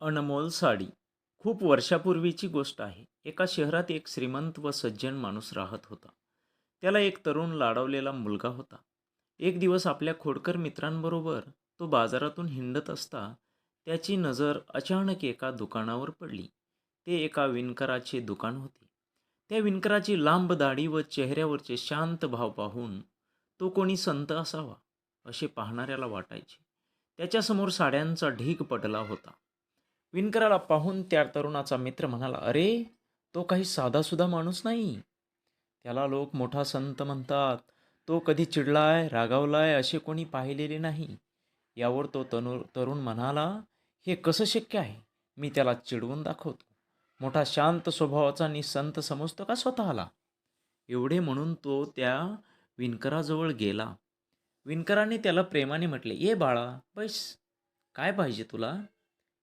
अनमोल साडी. खूप वर्षापूर्वीची गोष्ट आहे. एका शहरात एक श्रीमंत व सज्जन माणूस राहत होता. त्याला एक तरुण लाडवलेला मुलगा होता. एक दिवस आपल्या खोडकर मित्रांबरोबर तो बाजारातून हिंडत असता त्याची नजर अचानक एका दुकानावर पडली. ते एका विणकराचे दुकान होते. त्या विणकराची लांब दाढी व चेहऱ्यावरचे शांत भाव पाहून तो कोणी संत असावा असे पाहणाऱ्याला वाटायचे. त्याच्यासमोर साड्यांचा ढीग पडला होता. विणकराला पाहून त्या तरुणाचा मित्र म्हणाला अरे तो काही साधासुधा माणूस नाही. त्याला लोक मोठा संत म्हणतात तो कधी चिडलाय रागावलाय असे कोणी पाहिलेले नाही. यावर तो तनु तरुण म्हणाला हे कसं शक्य आहे? मी त्याला चिडवून दाखवतो. मोठा शांत स्वभावाचा नि संत समजतो का स्वतःला? एवढे म्हणून तो त्या विणकराजवळ गेला. विणकराने त्याला प्रेमाने म्हटले ये बाळा बैस. काय पाहिजे तुला?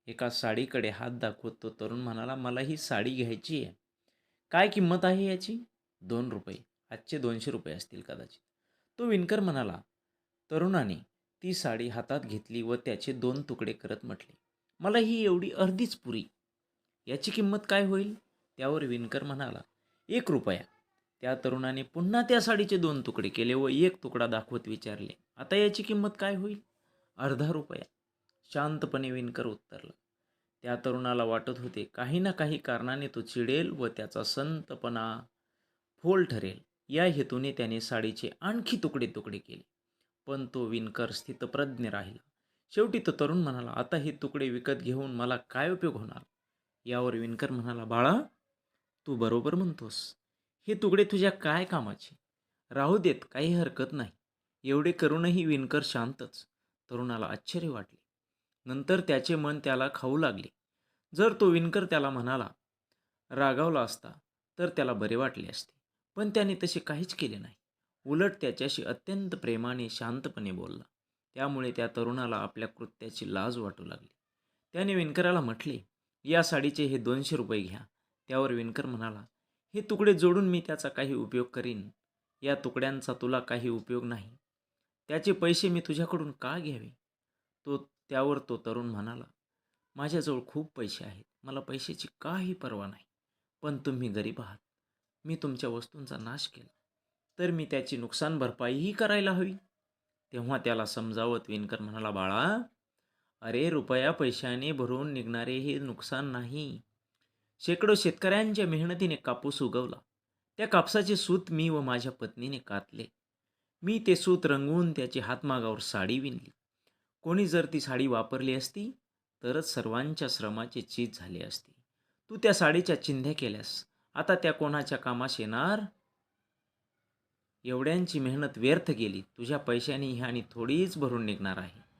एका साडीकडे हात दाखवत तो तरुण म्हणाला मला ही साडी घ्यायची आहे. काय किंमत आहे याची? दोन रुपये. आजचे दोनशे रुपये असतील कदाचित. तो विणकर म्हणाला तरुणाने ती साडी हातात घेतली व त्याचे दोन तुकडे करत म्हटले. मला ही एवढी अर्धीच पुरी. याची किंमत काय होईल? त्यावर विणकर म्हणाला एक रुपया. त्या तरुणाने पुन्हा त्या साडीचे दोन तुकडे केले व एक तुकडा दाखवत विचारले आता याची किंमत काय होईल? अर्धा रुपया. शांतपणे विणकर उत्तरला त्या तरुणाला वाटत होते काही ना काही कारणाने तो चिडेल व त्याचा संतपणा फोल ठरेल. या हेतूने त्याने साडीचे आणखी तुकडे तुकडे केले. पण तो विणकर स्थितप्रज्ञ राहिला. शेवटी तो तरुण म्हणाला आता हे तुकडे विकत घेऊन मला काय उपयोग होणार? यावर विणकर म्हणाला बाळा तू बरोबर म्हणतोस. हे तुकडे तुझ्या काय कामाचे? राहू देत काही हरकत नाही. एवढे करूनही विणकर शांतच. तरुणाला आश्चर्य वाटले. नंतर त्याचे मन त्याला खाऊ लागले. जर तो विणकर त्याला म्हणाला रागावला असता तर त्याला बरे वाटले असते. पण त्याने तसे काहीच केले नाही. उलट त्याच्याशी अत्यंत प्रेमाने शांतपणे बोलला. त्यामुळे त्या तरुणाला आपल्या कृत्याची लाज वाटू लागली. त्याने विणकराला म्हटले या साडीचे हे दोनशे रुपये घ्या. त्यावर विणकर म्हणाला हे तुकडे जोडून मी त्याचा काही उपयोग करीन. या तुकड्यांचा तुला काही उपयोग नाही. त्याचे पैसे मी तुझ्याकडून का घ्यावे? तो त्यावर तो तरुण म्हणाला माझ्याजवळ खूप पैसे आहेत. मला पैशाची काही पर्वा नाही. पण तुम्ही गरीब आहात. मी तुमच्या वस्तूंचा नाश केला. तर मी त्याची नुकसान भरपाईही करायला हवी. तेव्हा त्याला समजावत विणकर म्हणाला बाळा अरे रुपया पैशाने भरून निघणारे हे नुकसान नाही. शेकडो शेतकऱ्यांच्या मेहनतीने कापूस उगवला. त्या कापसाचे सूत मी व माझ्या पत्नीने कातले. मी ते सूत रंगवून त्याची हातमागावर साडी विणली. कोणी जर ती साडी वापरली असती तरच सर्वांच्या श्रमाची चीज झाली असती. तू त्या साडीच्या चिंध्या केल्यास आता त्या कोणाच्या कामास येणार? एवढ्यांची मेहनत व्यर्थ गेली. तुझ्या पैशाने ही आणि थोडीच भरून निघणार आहे.